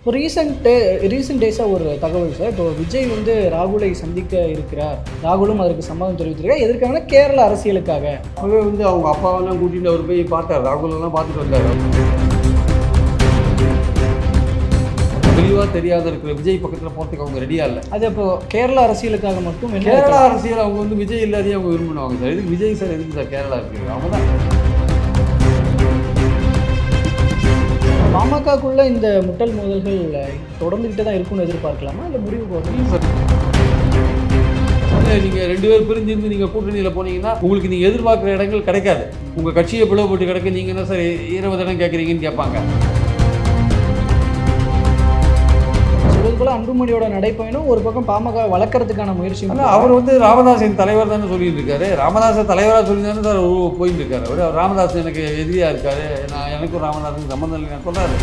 இப்போ recent recent டேஸாக ஒரு தகவல் சார் இப்போ விஜய் வந்து ராகுலை சந்திக்க இருக்கிறார். ராகுலும் அதற்கு சம்மதம் தெரிவித்திருக்கார். எதற்காக கேரள அரசியலுக்காக. அப்பவே வந்து அவங்க அப்பாவெல்லாம் கூட்டிட்டு அவர் போய் பார்த்தார். ராகுல் எல்லாம் பார்த்துட்டு வந்தார். தெளிவாக தெரியாத இருக்கிற விஜய் பக்கத்தில் போகிறதுக்கு அவங்க ரெடியா இல்லை. அது இப்போ கேரள அரசியலுக்காக மட்டும் கேரளா அரசியல் அவங்க வந்து விஜய் இல்லாதே அவங்க விரும்பினாங்க சார் எதுக்கு விஜய் சார் எதுக்கு சார் கேரளா இருக்கு? அவங்க தான். பாமகக்குள்ள இந்த முட்டல் மோதல்கள் தொடர்ந்துகிட்டே தான் இருக்கும்னு எதிர்பார்க்கலாமா? இல்லை முடிவு போகும் நீங்கள் ரெண்டு பேர் பிரிஞ்சிருந்து நீங்கள் கூட்டணியில் போனீங்கன்னா உங்களுக்கு நீங்கள் எதிர்பார்க்குற இடங்கள் கிடைக்காது. உங்கள் கட்சியை பிளவுபட்டு கிடக்கு நீங்கள் என்ன சார் இருபது இடம் கேட்குறீங்கன்னு கேட்பாங்க. போல அன்புமணியோட நடைப்பயணம் ஒரு பக்கம் பாமக வளர்க்கறதுக்கான முயற்சி அவர் வந்து ராமதாஸின் தலைவர் தானே சொல்லிட்டு இருக்காரு ராமதாஸை தலைவராக சொல்லி தானே சார் அவர் போயிட்டு இருக்காரு அவர் ராமதாஸ் எனக்கு எதிரியாக இருக்காரு. நான் எனக்கும் ராமதாஸுக்கும் சம்மந்தம் இல்லைன்னு சொல்றாரு.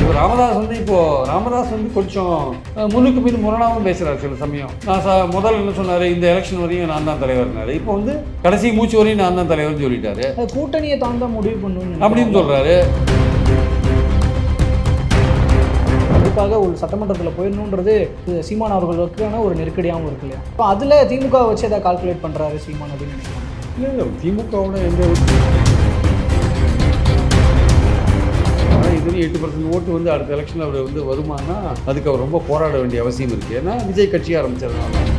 இப்போ ராமதாஸ் வந்து இப்போ ராமதாஸ் வந்து கொஞ்சம் முன்னுக்கு பின் முரணாகவும் பேசுறாரு சில சமயம். நான் ச முதல்ல என்ன சொன்னாரு? இந்த எலெக்ஷன் வரையும் நான் தான் தலைவர்னாரு இப்போ வந்து கடைசி மூச்சு வரையும் நான் தான் தலைவர்னு சொல்லிட்டாரு. கூட்டணியை தான் தான் முடிவு பண்ணணும்னு அப்படின்னு சொல்றாரு. கண்டிப்பாக ஒரு சட்டமன்றத்தில் போயிடணுன்றது சீமான் அவர்களுக்கான ஒரு நெருக்கடியாகவும் இருக்கு இல்லையா? இப்போ அதில் திமுக வச்சு எதாவது கால்குலேட் பண்ணுறாரு சீமான் அப்படின்னு நினைக்கிறேன். இல்லை இல்லை திமுகவோட எந்த ஆனால் எட்டு பர்சன்ட் ஓட்டு வந்து அடுத்த எலெக்ஷனில் அவர் வந்து வருமானா அதுக்கு அவர் ரொம்ப போராட வேண்டிய அவசியம் இருக்குது ஏன்னா விஜய் கட்சி ஆரம்பிச்சதுனால.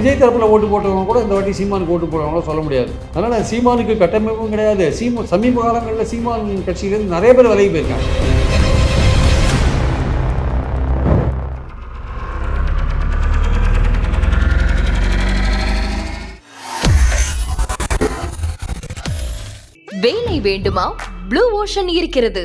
விஜய் தரப்பில் ஓட்டு போட்டவங்க கூட இந்த வாட்டி சீமானுக்கு ஓட்டு போடுவாங்களோ சொல்ல முடியாது. அதனால் சீமானுக்கு கட்டமைப்பும் கிடையாது. சீமா சமீப காலங்களில் சீமான் கட்சியிலேருந்து நிறைய பேர் விலகி போயிருக்காங்க. வேலை வேண்டுமா? ப்ளூ ஓஷன் இருக்கிறது.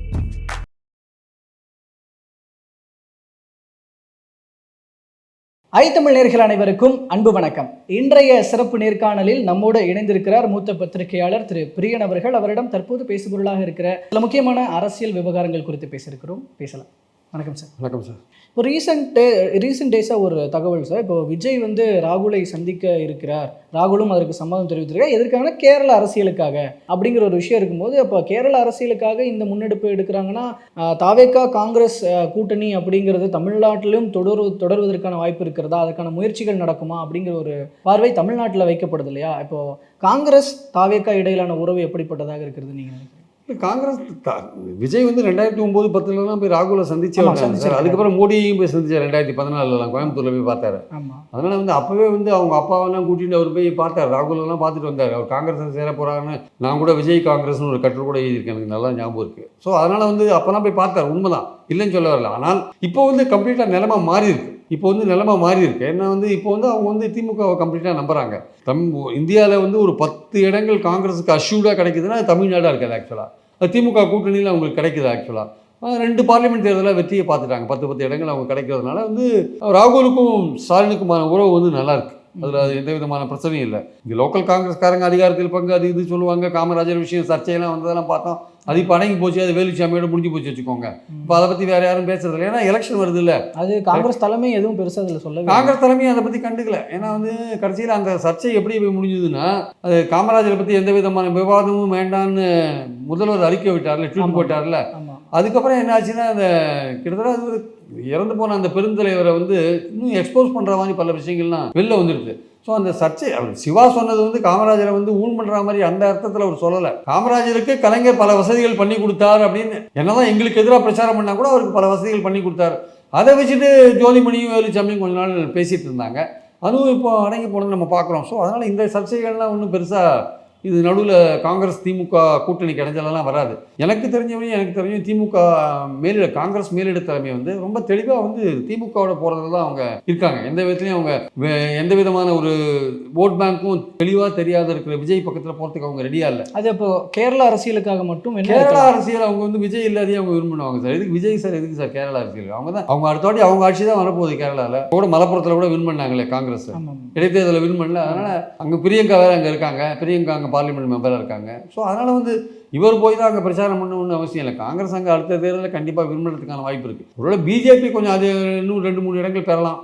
ஐத்தமிழ் நேர்கள் அனைவருக்கும் அன்பு வணக்கம். இன்றைய சிறப்பு நேர்காணலில் நம்மோடு இணைந்திருக்கிறார் மூத்த பத்திரிகையாளர் திரு பிரியன் அவர்கள். அவரிடம் தற்போது பேசுபொருளாக இருக்கிற சில முக்கியமான அரசியல் விவகாரங்கள் குறித்து பேசியிருக்கிறோம். பேசலாம். வணக்கம் சார். வணக்கம் சார். இப்போ ரீசெண்ட்டு ரீசெண்ட் டேஸாக ஒரு தகவல் சார் இப்போ விஜய் வந்து ராகுலை சந்திக்க இருக்கிறார். ராகுலும் அதற்கு சம்மதம் தெரிவித்திருக்கார் எதற்காகனா கேரள அரசியலுக்காக அப்படிங்கிற ஒரு விஷயம் இருக்கும்போது அப்போ கேரள அரசியலுக்காக இந்த முன்னெடுப்பு எடுக்கிறாங்கன்னா தாவேக்கா காங்கிரஸ் கூட்டணி அப்படிங்கிறது தமிழ்நாட்டிலும் தொடர் தொடர்வதற்கான வாய்ப்பு இருக்கிறதா? அதற்கான முயற்சிகள் நடக்குமா? அப்படிங்கிற ஒரு பார்வை தமிழ்நாட்டில் வைக்கப்படுது இல்லையா? இப்போது காங்கிரஸ் தாவேக்கா இடையிலான உறவு எப்படிப்பட்டதாக இருக்கிறது நீங்கள் காங்கிரஸ் விஜய் வந்து ரெண்டாயிரத்தி ஒம்பது பத்துலலாம் போய் ராகுலை சந்திச்சு சார். அதுக்கப்புறம் மோடியையும் போய் சந்திச்சார் ரெண்டாயிரத்தி பதினாலுலாம் கோயம்புத்தூர்ல போய் பார்த்தாரு. அதனால வந்து அப்பவே வந்து அவங்க அப்பாவெல்லாம் கூட்டிட்டு அவர் போய் பார்த்தார். ராகுல் எல்லாம் பார்த்துட்டு வந்தார். அவர் காங்கிரஸ் சேர போறாங்கன்னு நான் கூட விஜய் காங்கிரஸ்னு ஒரு கட்டுரை கூட எழுதியிருக்கேன். எனக்கு நல்லா ஞாபகம் இருக்கு. ஸோ அதனால வந்து அப்போலாம் போய் பார்த்தார். உண்மைதான். இல்லைன்னு சொல்ல வரல. ஆனால் இப்போ வந்து கம்ப்ளீட்டாக நிலைமை மாறி இருக்கு இப்போ வந்து நிலைமை மாறி இருக்கு ஏன்னா வந்து இப்போ வந்து அவங்க வந்து திமுகவை கம்ப்ளீட்டாக நம்புறாங்க. தம் இந்தியாவில் வந்து ஒரு பத்து இடங்கள் காங்கிரஸுக்கு அஷ்யூர்டாக கிடைக்குதுன்னா தமிழ்நாடாக இருக்காது ஆக்சுவலாக திமுக கூட்டணியில் அவங்களுக்கு கிடைக்குது ஆக்சுவலாக ரெண்டு பார்லிமெண்ட் தேர்தலில் வெற்றியை பார்த்துட்டாங்க. பத்து பத்து இடங்கள் அவங்க கிடைக்கிறதுனால வந்து ராகுலுக்கும் ஸ்டாலினுக்குமான உறவு வந்து நல்லாயிருக்கு அதில் எந்த விதமான பிரச்சனையும் இல்லை. இங்கே லோக்கல் காங்கிரஸ்காரங்க அதிகாரத்தில் பங்கு அது இது சொல்லுவாங்க. காமராஜர் விஷயம் சர்ச்சையெல்லாம் வந்ததெல்லாம் பார்த்தோம். அது இப்போ அடங்கி போச்சு. அது வேலுச்சாமியோட முடிஞ்சு போச்சு வச்சுக்கோங்க. இப்போ அதை பற்றி வேறு யாரும் பேசுறது இல்லை. ஏன்னா எலெக்ஷன் வருது இல்லை அது காங்கிரஸ் தலைமை எதுவும் பெருசாக அதில் இல்லை. காங்கிரஸ் தலைமையும் அதை பற்றி கண்டுக்கல. ஏன்னா வந்து கடைசியில் அந்த சர்ச்சை எப்படி முடிஞ்சதுன்னா அது காமராஜரை பற்றி எந்த விதமான விவாதமும் வேண்டான்னு முதல்வர் அறிக்கை விட்டார்ல ட்வீட். போட்டார்ல. அதுக்கப்புறம் என்ன ஆச்சுன்னா அந்த கிட்டத்தட்ட அது ஒரு இறந்து போன அந்த பெருந்தலைவரை வந்து இன்னும் எக்ஸ்போஸ் பண்ணுற மாதிரி பல விஷயங்கள்லாம் வெளில வந்துடுது. ஸோ அந்த சர்ச்சை அவர் சிவா சொன்னது வந்து காமராஜரை வந்து ஊன் பண்ணுற மாதிரி அந்த அர்த்தத்தில் அவர் சொல்லலை. காமராஜருக்கு கலைஞர் பல வசதிகள் பண்ணி கொடுத்தார் அப்படின்னு என்னதான் எங்களுக்கு எதிராக பிரச்சாரம் பண்ணால் கூட அவருக்கு பல வசதிகள் பண்ணி கொடுத்தாரு. அதை வச்சுட்டு ஜோதிமணியும் வேலுச்சாமியும் கொஞ்ச நாள் பேசிகிட்டு இருந்தாங்க. அதுவும் இப்போ அடங்கி போனது நம்ம பார்க்குறோம். ஸோ அதனால் இந்த சர்ச்சைகள்லாம் ஒன்றும் பெருசாக இது நடுவில் காங்கிரஸ் திமுக கூட்டணி கிடைஞ்சலெல்லாம் வராது. எனக்கு தெரிஞ்சவரையும் எனக்கு தெரிஞ்ச திமுக மேலிட காங்கிரஸ் மேலிட தலைமை வந்து ரொம்ப தெளிவாக வந்து திமுகவோட போகிறதுல தான் அவங்க இருக்காங்க. எந்த விதத்துலையும் அவங்க எந்த விதமான ஒரு ஓட் பேங்க்கும் தெளிவாக தெரியாத இருக்கிற விஜய் பக்கத்தில் போகிறதுக்கு அவங்க ரெடியாக இல்லை. அது அப்போ கேரள அரசியலுக்காக மட்டும் கேரளா? அரசியல் அவங்க வந்து விஜய் இல்லாதே அவங்க விரும்பினாங்க சார். எதுக்கு விஜய் சார் எதுக்கு சார் கேரளா அரசியல்? அவங்க தான் அவங்க அடுத்த வாட்டி அவங்க ஆட்சி தான் வரப்போகுது கேரளாவில் கூட மலப்புரத்தில் கூட வின் பண்ணாங்களே காங்கிரஸ். இடைத்தேர்தலில் வின் பண்ணல. அதனால் அங்கே பிரியங்கா வேறு அங்கே இருக்காங்க. பிரியங்கா அங்கே பார்லிமெண்ட் மெம்பராக இருக்காங்க. ஸோ அதனால் வந்து இவர் போய் தான் அங்கே பிரச்சாரம் பண்ணணும்னு அவசியம் இல்லை. காங்கிரஸ் அங்கே அடுத்த தேர்தலில் கண்டிப்பாக விரும்புறதுக்கான வாய்ப்பு இருக்குது ஒருவேளை பிஜேபி கொஞ்சம் அது இன்னும் ரெண்டு மூணு இடங்கள் பெறலாம்.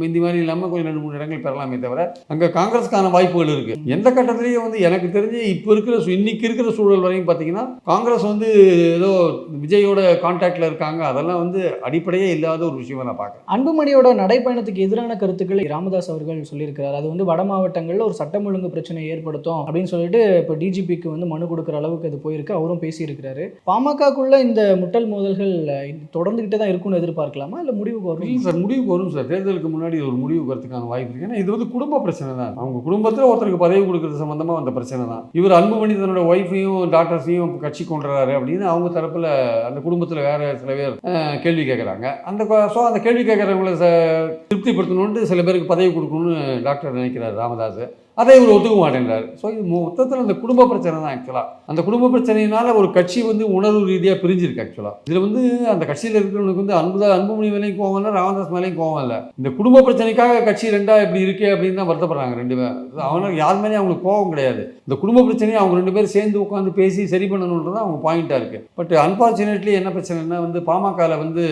முந்தி மாதிரி இல்லாமல் கொஞ்சம் ரெண்டு மூணு இடங்கள் பெறலாமே தவிர அங்கே காங்கிரஸ்க்கான வாய்ப்புகள் இருக்குது எந்த கட்டத்துலேயும் வந்து எனக்கு தெரிஞ்சு இப்போ இருக்கிற இன்னைக்கு இருக்கிற சூழல் வரையும் பார்த்தீங்கன்னா காங்கிரஸ் வந்து ஏதோ விஜயோட கான்டாக்டில் இருக்காங்க. அதெல்லாம் வந்து அடிப்படையே இல்லாத ஒரு விஷயமா நான் பார்க்குறேன் அன்புமணியோட நடைப்பயணத்துக்கு எதிரான கருத்துக்களை ராமதாஸ் அவர்கள் சொல்லியிருக்கிறார். அது வந்து வட மாவட்டங்களில் ஒரு சட்டம் ஒழுங்கு பிரச்சனை ஏற்படுத்தும் அப்படின்னு சொல்லிட்டு இப்போ டிஜிபிக்கு வந்து மனு கொடுக்குற அளவுக்கு அது போயிருக்கு. அவரும் பேசியிருக்கிறாரு. பாமகக்குள்ள இந்த முட்டல் மோதல்கள் தொடர்ந்துகிட்டே தான் இருக்கும்னு எதிர்பார்க்கலாமா? இல்லை முடிவுக்கு வரும்? சார் முடிவுக்கு வரும் சார். தேர்தலுக்கு முன்னாடி இது ஒரு முடிவு வரதுக்கான வாய்ப்பு இருக்கு. ஏன்னா இது வந்து குடும்ப பிரச்சனை தான். அவங்க குடும்பத்தில் ஒருத்தருக்கு பதவி கொடுக்கறது சம்மந்தமாக வந்த பிரச்சனை தான். இவர் அன்புமணி தன்னோட ஒய்ஃபையும் டாக்டர்ஸையும் கட்சி கொண்டுறாரு அப்படின்னு அவங்க தரப்பில் அந்த குடும்பத்தில் வேற சில பேர் கேள்வி கேட்குறாங்க அந்த ஸோ அந்த கேள்வி கேட்குறவங்கள திருப்திப்படுத்தணுன்ட்டு சில பேருக்கு பதவி கொடுக்கணும்னு டாக்டர் நினைக்கிறார் ராமதாஸ் அதை இவர் ஒத்துக்க மாட்டேங்கிறார் ஸோ இது மொத்தத்தில் அந்த குடும்ப பிரச்சனை தான் ஆக்சுவலாக அந்த குடும்ப பிரச்சனையினால ஒரு கட்சி வந்து உணர்வு ரீதியாக பிரிஞ்சிருக்கு ஆக்சுவலாக இதில் வந்து அந்த கட்சியில் இருக்கிறவனுக்கு வந்து அன்பு அன்புமணி மேலேயும் கோவம் இல்லை ராமதாஸ் மேலேயும் கோவம் இல்லை இந்த குடும்ப பிரச்சனைக்காக கட்சி ரெண்டாக இப்படி இருக்கே அப்படின்னு தான் வருத்தப்படுறாங்க ரெண்டு பேர். அவனுக்கு யார் மேலேயும் அவங்களுக்கு கோவம் கிடையாது. இந்த குடும்ப பிரச்சனையை அவங்க ரெண்டு பேரும் சேர்ந்து உட்காந்து பேசி சரி பண்ணணுன்றது அவங்க பாயிண்ட்டாக இருக்குது பட் அன்ஃபார்ச்சுனேட்லி என்ன பிரச்சனைனா வந்து பாமகவில் வந்து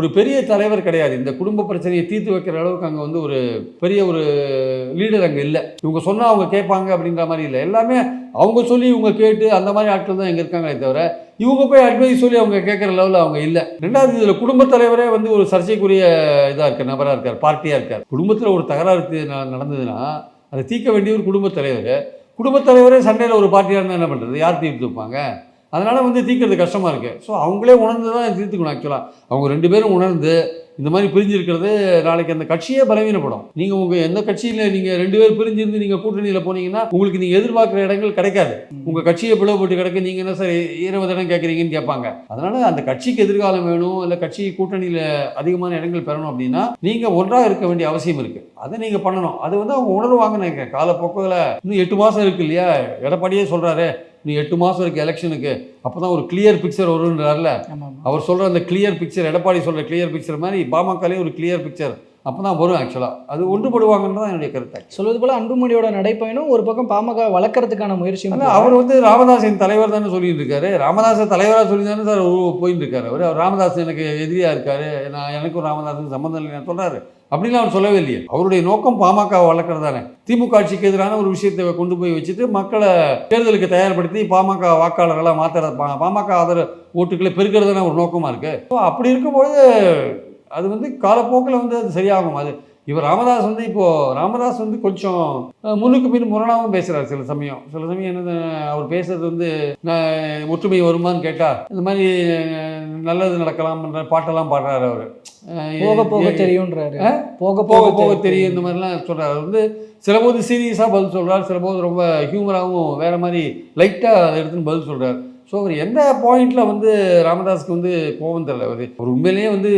ஒரு பெரிய தலைவர் கிடையாது. இந்த குடும்ப பிரச்சனையை தீர்த்து வைக்கிற அளவுக்கு அங்கே வந்து ஒரு பெரிய ஒரு லீடர் அங்கே இல்லை. இவங்க சொன்னால் அவங்க கேட்பாங்க அப்படின்ற மாதிரி இல்லை. எல்லாமே அவங்க சொல்லி இவங்க கேட்டு அந்த மாதிரி ஆட்கள் தான் இங்கே இருக்காங்களே தவிர இவங்க போய் அட்வைஸ் சொல்லி அவங்க கேட்குற லெவலில் அவங்க இல்லை. ரெண்டாவது இதில் குடும்பத் தலைவரே வந்து ஒரு சர்ச்சைக்குரிய இதாக இருக்கார் நபராக இருக்கார் பார்ட்டியாக இருக்கார். குடும்பத்தில் ஒரு தகராறு நடந்ததுன்னா அதை தீர்க்க வேண்டிய ஒரு குடும்பத் தலைவர் குடும்பத் தலைவரே சண்டையில் ஒரு பார்ட்டியாக இருந்தால் என்ன பண்ணுறது யார் தீர்த்து வைப்பாங்க? அதனால் வந்து தீர்க்கறது கஷ்டமாக இருக்குது ஸோ அவங்களே உணர்ந்து தான் தீர்த்துக்கணும் ஆக்சுவலாக அவங்க ரெண்டு பேரும் உணர்ந்து இந்த மாதிரி பிரிஞ்சிருக்கிறது நாளைக்கு அந்த கட்சியே பலவீனப்படும். நீங்கள் உங்கள் எந்த கட்சியில் நீங்கள் ரெண்டு பேர் பிரிஞ்சிருந்து நீங்கள் கூட்டணியில் போனீங்கன்னா உங்களுக்கு நீங்கள் எதிர்பார்க்குற இடங்கள் கிடைக்காது. உங்கள் கட்சியை பிளவுபட்டு கிடக்கு நீங்கள் என்ன சார் இருபது இடம் கேட்குறீங்கன்னு கேட்பாங்க. அதனால் அந்த கட்சிக்கு எதிர்காலம் வேணும் இல்லை கட்சி கூட்டணியில் அதிகமான இடங்கள் பெறணும் அப்படின்னா நீங்கள் ஒன்றாக இருக்க வேண்டிய அவசியம் இருக்குது அதை நீங்கள் பண்ணணும். அது வந்து அவங்க உணர்வாங்கன்னு நினைக்கிறேன் காலப்போக்கில் இன்னும் எட்டு மாதம் இருக்கு இல்லையா? எடப்பாடியே சொல்கிறாரு நீ எட்டு மாதம் இருக்குது எலெக்ஷனுக்கு அப்போ தான் ஒரு கிளியர் பிக்சர் வருன்றார்ல ஆமாம் அவர் சொல்கிற அந்த கிளியர் பிக்சர் எடப்பாடி சொல்கிற கிளியர் பிக்சர் மாதிரி பாமகலையும் ஒரு கிளியர் பிக்சர் அப்போ தான் வரும் ஆக்சுவலாக அது ஒன்றுபடுவாங்கன்னு தான் என்னுடைய கருத்து சொல்வது போல அன்புமணியோட நடைப்பயணம் ஒரு பக்கம் பாமக வளர்க்கறதுக்கான முயற்சியும் ஆனால் அவர் வந்து ராமதாஸின் தலைவர் தானே சொல்லிட்டு இருக்காரு. ராமதாஸை தலைவராக சொல்லி தானே சார் போயிட்டு இருக்காரு. அவர் அவர் ராமதாஸ் எனக்கு எதிரியாக இருக்காரு. நான் எனக்கும் ராமதாஸுக்கும் சம்மந்தம் இல்லைன்னு சொல்கிறாரு அப்படிலாம் அவர் சொல்லவே இல்லையே. அவருடைய நோக்கம் பாமக வளர்க்குறது தானே. திமுக ஆட்சிக்கு எதிரான ஒரு விஷயத்தை கொண்டு போய் வச்சுட்டு மக்களை தேர்தலுக்கு தயார்படுத்தி பாமக வாக்காளர்களாக மாற்றுற பாமக ஆதர ஓட்டுக்களை பெருக்கிறது தானே ஒரு நோக்கமாக இருக்குது ஸோ அப்படி இருக்கும்பொழுது அது வந்து காலப்போக்கில் வந்து அது சரியாகும். அது இவர் ராமதாஸ் வந்து இப்போது ராமதாஸ் வந்து கொஞ்சம் முன்னுக்கு பின் முரணாகவும் பேசுகிறார் சில சமயம். சில சமயம் என்ன அவர் பேசுறது வந்து ஒற்றுமை வருமான்னு கேட்டால் இந்த மாதிரி நல்லது நடக்கலாம்ன்ற பாட்டெல்லாம் பாடுறாரு அவர். போக போக தெரியும்ன்றாரு. ஆ? போக போக போக தெரியும். இந்த மாதிரிலாம் சொல்கிறார் வந்து சில போது சீரியஸாக பதில் சொல்கிறார் சில போது ரொம்ப ஹியூமராகவும் வேறு மாதிரி லைட்டாக அதை எடுத்துன்னு பதில் சொல்கிறார் ஸோ அவர் எந்த பாயிண்டில் வந்து ராமதாஸுக்கு வந்து கோபம் தெரியல அவர் அவர் உண்மையிலேயே வந்து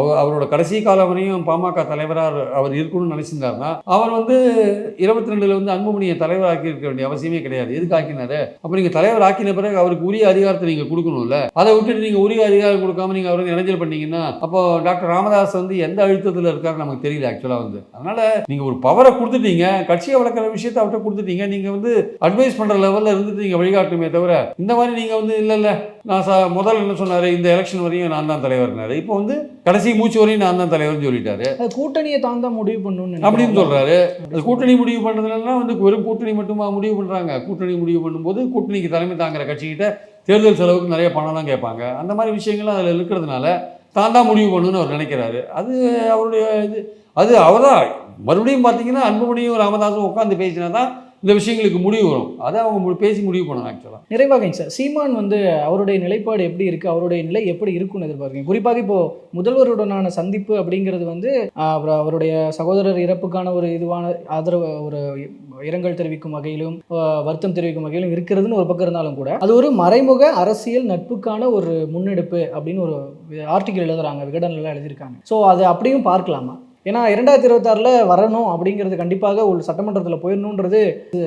அவர் அவரோட கடைசி காலம் வரையும் பாமக தலைவராக அவர் இருக்கணும்னு நினச்சிருந்தாருன்னா அவர் வந்து இருபத்தி ரெண்டில் வந்து அன்புமணியை தலைவராக்கி இருக்க வேண்டிய அவசியமே கிடையாது. எதுக்கு ஆக்கினாரு? அப்போ நீங்கள் தலைவர் ஆக்கின பிறகு அவருக்கு உரிய அதிகாரத்தை நீங்கள் கொடுக்கணும்ல? அதை விட்டுட்டு நீங்கள் உரிய அதிகாரம் கொடுக்காம நீங்கள் அவருக்கு இடைஞ்சல் பண்ணீங்கன்னா அப்போ டாக்டர் ராமதாஸ் வந்து எந்த அழுத்தத்தில் இருக்காரு நமக்கு தெரியல ஆக்சுவலாக வந்து. அதனால் நீங்கள் ஒரு பவரை கொடுத்துட்டீங்க கட்சியை வளர்க்குற விஷயத்தை அவர்கிட்ட கொடுத்துட்டீங்க நீங்கள் வந்து அட்வைஸ் பண்ணுற லெவலில் இருந்துட்டு நீங்கள் வழிகாட்டுமே தவிர இந்த மாதிரி நீங்கள் வந்து இல்லை இல்லை. நான் ச முதல்ல என்ன சொன்னார் இந்த எலெக்ஷன் வரையும் நான் தான் தலைவர்னாரு இப்போ வந்து கடைசி மூச்சு வரையும் நான் தான் தலைவர்னு சொல்லிட்டாரு. அது கூட்டணியை தான் தான் முடிவு பண்ணணும்னு அப்படின்னு அது கூட்டணி முடிவு பண்ணுறதுலாம் வந்து வெறும் கூட்டணி மட்டுமா முடிவு பண்ணுறாங்க கூட்டணி முடிவு பண்ணும்போது கூட்டணிக்கு தலைமை தாங்குற கட்சிக்கிட்ட தேர்தல் செலவுக்கு நிறைய பணம்லாம் கேட்பாங்க. அந்த மாதிரி விஷயங்கள்லாம் அதில் இருக்கிறதுனால தான் தான் முடிவு பண்ணணும்னு அவர் நினைக்கிறாரு. அது அவருடைய இது அது அவர்தான். மறுபடியும் பார்த்தீங்கன்னா அன்புமணியும் ராமதாஸும் உட்காந்து பேசினா தான் இந்த விஷயங்களுக்கு முடிவு வரும். அதை அவங்க பேசி முடிவு பண்ணலாம் ஆக்சுவலாக நிறைவாகங்க சார் சீமான் வந்து அவருடைய நிலைப்பாடு எப்படி இருக்கு அவருடைய நிலை எப்படி இருக்கும்னு எதிர்பார்க்கீங்க குறிப்பாக இப்போ முதல்வருடனான சந்திப்பு அப்படிங்கிறது வந்து அப்புறம் அவருடைய சகோதரர் இறப்புக்கான ஒரு இதுவான ஆதரவு ஒரு இரங்கல் தெரிவிக்கும் வகையிலும் வருத்தம் தெரிவிக்கும் வகையிலும் இருக்கிறதுன்னு ஒரு பக்கம் இருந்தாலும் கூட அது ஒரு மறைமுக அரசியல் நட்புக்கான ஒரு முன்னெடுப்பு அப்படின்னு ஒரு ஆர்டிக்கல் எழுதுறாங்க விகடனில் எழுதியிருக்காங்க. ஸோ அது அப்படியும் பார்க்கலாமா? ஏன்னா இரண்டாயிரத்தி இருபத்தாறில் வரணும் அப்படிங்கிறது கண்டிப்பாக ஒரு சட்டமன்றத்தில் போயிடணுன்றது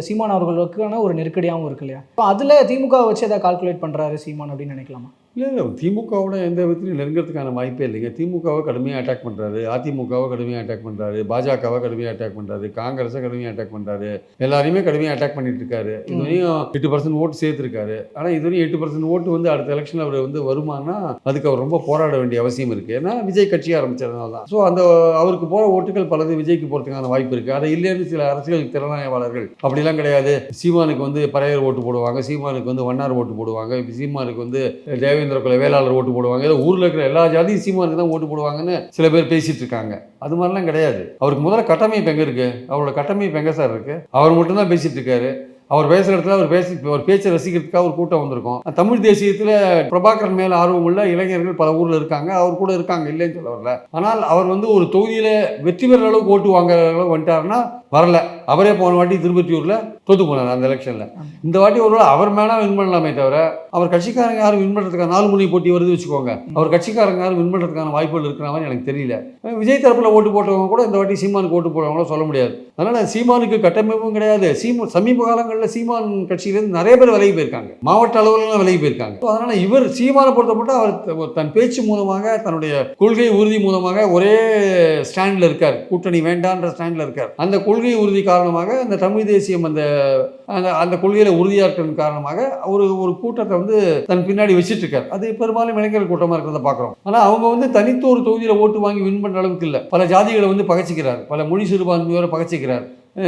சீமான் அவர்களுக்கான ஒரு நெருக்கடியாகவும் இருக்கு இல்லையா? இப்போ அதில் திமுக வச்சு அதை கால்குலேட் பண்ணுறாரு சீமான் அப்படின்னு நினைக்கலாமா? இல்லை இல்லை. திமுகவோட எந்த விதத்துலையும் நெருங்கிறதுக்கான வாய்ப்பே இல்லைங்க. திமுகவை கடுமையாக அட்டாக் பண்ணுறாரு அதிமுகவை கடுமையாக அட்டாக் பண்ணுறாரு பாஜகவை கடுமையாக அட்டாக் பண்ணுறாரு காங்கிரஸை கடுமையாக அட்டாக் பண்ணுறாரு எல்லாரையுமே கடுமையாக அட்டாக் பண்ணிட்டு இருக்காரு. இதுவரையும் எட்டு பர்சன்ட் ஓட்டு சேர்த்துருக்காரு. ஆனால் இதுவரையும் எட்டு பர்சன்ட் ஓட்டு வந்து அடுத்த எலெக்ஷனில் அவர் வந்து வருமானா அதுக்கு அவர் ரொம்ப போராட வேண்டிய அவசியம் இருக்குது ஏன்னா விஜய் கட்சி ஆரம்பிச்சதுனால தான். ஸோ அந்த அவருக்கு போகிற ஓட்டுகள் பலது விஜய்க்கு போகிறதுக்கான வாய்ப்பு இருக்குது அதை இல்லைன்னு சில அரசியல் திறனாய்வாளர்கள் அப்படிலாம் கிடையாது. சீமானுக்கு வந்து பறையர் ஓட்டு போடுவாங்க. சீமானுக்கு வந்து வண்ணார் ஓட்டு போடுவாங்க. சீமானுக்கு வந்து தேவேந்திர குல வேளாளர் ஓட்டு போடுவாங்க. ஏதோ ஊரில் இருக்கிற எல்லா ஜாதியும் சீமானுக்கு தான் ஓட்டு போடுவாங்கன்னு சில பேர் பேசிட்டு இருக்காங்க. அது மாதிரிலாம் கிடையாது. அவருக்கு முதல்ல கட்டமைப்பு எங்கே இருக்கு? அவரோட கட்டமைப்பு எங்கே சார் இருக்கு? அவர் மட்டும்தான் பேசிட்டு இருக்காரு. அவர் பேசுகிற இடத்துல அவர் பேசி அவர் பேச்சை ரசிக்கிறதுக்காக ஒரு கூட்டம் வந்திருக்கும். தமிழ் தேசியத்தில் பிரபாகரன் மேலே ஆர்வம் உள்ள இளைஞர்கள் பல ஊரில் இருக்காங்க. அவர் கூட இருக்காங்க இல்லைன்னு சொல்ல வரல. ஆனால் அவர் வந்து ஒரு தொகுதியில் வெற்றி பெற அளவுக்கு ஓட்டு வாங்குற அளவுக்கு வந்துட்டாருன்னா வரல. அவரே போன வாட்டி திருப்பத்தியூரில் தோத்து போனார் அந்த எலெக்ஷனில் இந்த வாட்டி ஒரு அவர் மேனா வின் பண்ணலாமே தவிர அவர் கட்சிக்காரங்க யாரும் வின் பண்ணுறதுக்கான நாலு முனை போட்டி வருது வச்சுக்கோங்க. அவர் கட்சிக்காரங்க யாரும் வின் பண்ணுறதுக்கான வாய்ப்புகள் இருக்கிற மாதிரி எனக்கு தெரியல. விஜய் தரப்பில் ஓட்டு போட்டவங்க கூட இந்த வாட்டி சீமானுக்கு ஓட்டு போடுறவங்களோ சொல்ல முடியாது. அதனால் சீமானுக்கு கட்டமைப்பும் கிடையாது. சீமா சமீப காலங்களில் சீமான் கட்சியிலேருந்து நிறைய பேர் விலகி போயிருக்காங்க. மாவட்ட அளவிலாம் விலகி போயிருக்காங்க. So, அதனால இவர் சீமானை பொறுத்த மட்டும் அவர் தன் பேச்சு மூலமாக தன்னுடைய கொள்கை உறுதி மூலமாக ஒரே ஸ்டாண்டில் இருக்கார். கூட்டணி வேண்டான்ற ஸ்டாண்டில் இருக்கார். அந்த கொள்கை உறுதி காரணமாக அந்த தமிழ் தேசியம் அந்த அந்த அந்த கொள்கையில் உறுதியாக இருக்கிறது காரணமாக ஒரு ஒரு கூட்டத்தை வந்து தன் பின்னாடி வச்சுட்டு இருக்கார் அது பெரும்பாலும் இளைஞர்கள் கூட்டமாக இருக்கிறத பார்க்குறோம் ஆனால் அவங்க வந்து தனித்து ஒரு தொகுதியில் ஓட்டு வாங்கி வின் பண்ணுற அளவுக்கு இல்லை. பல ஜாதிகளை வந்து பகச்சிக்கிறார். பல மொழி சிறுபான்மையோரை பகச்சிக்கிறார்.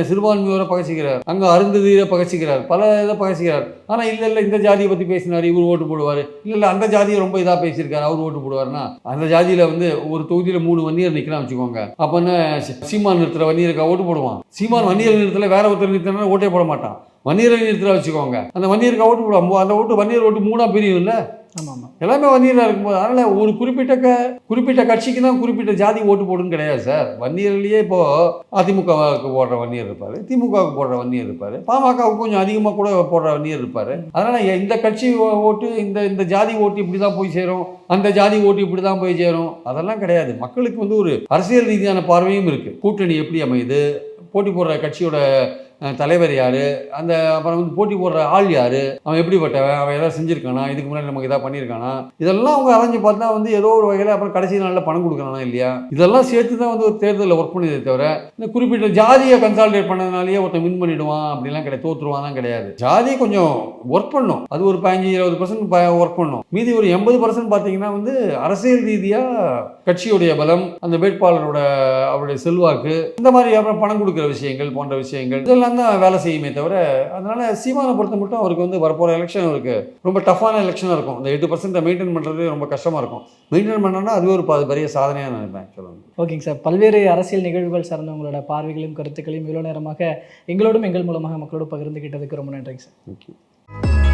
சிறுபான்மையோரை பகச்சிக்கிறார். அங்கே அருந்ததியை பகச்சிக்கிறார். பல இதை பகச்சிக்கிறார். ஆனால் இல்லை இல்லை இந்த ஜாதியை பற்றி பேசினார் இவர் ஓட்டு போடுவார். இல்லை இல்லை அந்த ஜாதியை ரொம்ப இதாக பேசியிருக்காரு அவர் ஓட்டு போடுவார்னா அந்த ஜாதியில் வந்து ஒரு தொகுதியில் மூணு வன்னியர் நிற்கலாம் வச்சுக்கோங்க. அப்போன்னா சீமான் நிறுத்துற வன்னியருக்கா ஓட்டு போடுவான்? சீமான் வன்னியர் நிறுத்தல வேற ஒருத்தர் நிறுத்தினா ஓட்டே போட மாட்டான். வன்னியரை நிறுத்தல வச்சுக்கோங்க. அந்த வன்னியருக்கா ஓட்டு போடுவான். அந்த ஓட்டு வன்னியர் ஓட்டு மூணாக பிரியும் இல்லை எல்லாமே வன்னியராக இருக்கும்போது அதனால் ஒரு குறிப்பிட்ட க குறிப்பிட்ட கட்சிக்கு தான் குறிப்பிட்ட ஜாதி ஓட்டு போடுன்னு கிடையாது சார். வன்னியர்லேயே இப்போது அதிமுகவுக்கு போடுற வன்னியர் இருப்பார் திமுகவுக்கு போடுற வன்னியர் இருப்பார் பாமகவுக்கு கொஞ்சம் அதிகமாக கூட போடுற வன்னியர் இருப்பார். அதனால் இந்த கட்சி ஓட்டு இந்த இந்த ஜாதி ஓட்டு இப்படி தான் போய் சேரும் அந்த ஜாதி ஓட்டு இப்படி தான் போய் சேரும். அதெல்லாம் கிடையாது. மக்களுக்கு வந்து ஒரு அரசியல் ரீதியான பார்வையும் இருக்குது கூட்டணி எப்படி அமையுது? போட்டி போடுற கட்சியோட தலைவர் யார்? அந்த அப்புறம் வந்து போட்டி போடுற ஆள் யார்? அவன் எப்படிப்பட்டவன்? அவன் எதாவது செஞ்சுருக்கானா? இதுக்கு முன்னாடி நமக்கு எதாவது பண்ணியிருக்கானா இதெல்லாம் அவங்க அலைஞ்சு பார்த்தா வந்து ஏதோ ஒரு வகையில் அப்புறம் கடைசி நாளில் பணம் கொடுக்குறானா இல்லையா? இதெல்லாம் சேர்த்து தான் வந்து ஒரு தேர்தலில் ஒர்க் பண்ணியதே தவிர இந்த குறிப்பிட்ட ஜாதியை கன்சால்டேட் பண்ணதுனாலேயே ஒருத்தன் வின் பண்ணிடுவான் அப்படிலாம் கிடையாது. தோற்றுருவான் கிடையாது. ஜாதி கொஞ்சம் ஒர்க் பண்ணும். அது ஒரு பதினஞ்சு இருபது பர்சன்ட் ஒர்க் பண்ணும். மீதி ஒரு எண்பது பர்சன்ட் பார்த்தீங்கன்னா வந்து அரசியல் ரீதியாக கட்சியுடைய பலம் அந்த வேட்பாளரோட அவருடைய செல்வாக்கு இந்த மாதிரி அப்புறம் பணம் கொடுக்குற விஷயங்கள் போன்ற விஷயங்கள் இதெல்லாம் தான் வேலை செய்யுமே தவிர அதனால சீமானை பொறுத்த மட்டும் அவருக்கு வந்து வரப்போகிற எலெக்ஷன் அவருக்கு ரொம்ப டஃப்பான எலெக்ஷனாக இருக்கும். இந்த எட்டு பர்சன்ட்டை மெயின்டைன் பண்ணுறது ரொம்ப கஷ்டமாக இருக்கும். மெயின்டைன் பண்ணோன்னா அது ஒரு பெரிய சாதனையாக நினைப்பேன் சொல்லுங்கள் ஓகேங்க சார் பல்வேறு அரசியல் நிகழ்வுகள் சார்ந்த உங்களோட பார்வைகளையும் கருத்துக்களையும் இவ்வளோ நேரமாக எங்களோடும் எங்கள் மூலமாக மக்களோடு பகிர்ந்துகிட்டதுக்கு ரொம்ப நன்றிங்க சார் தேங்க்யூ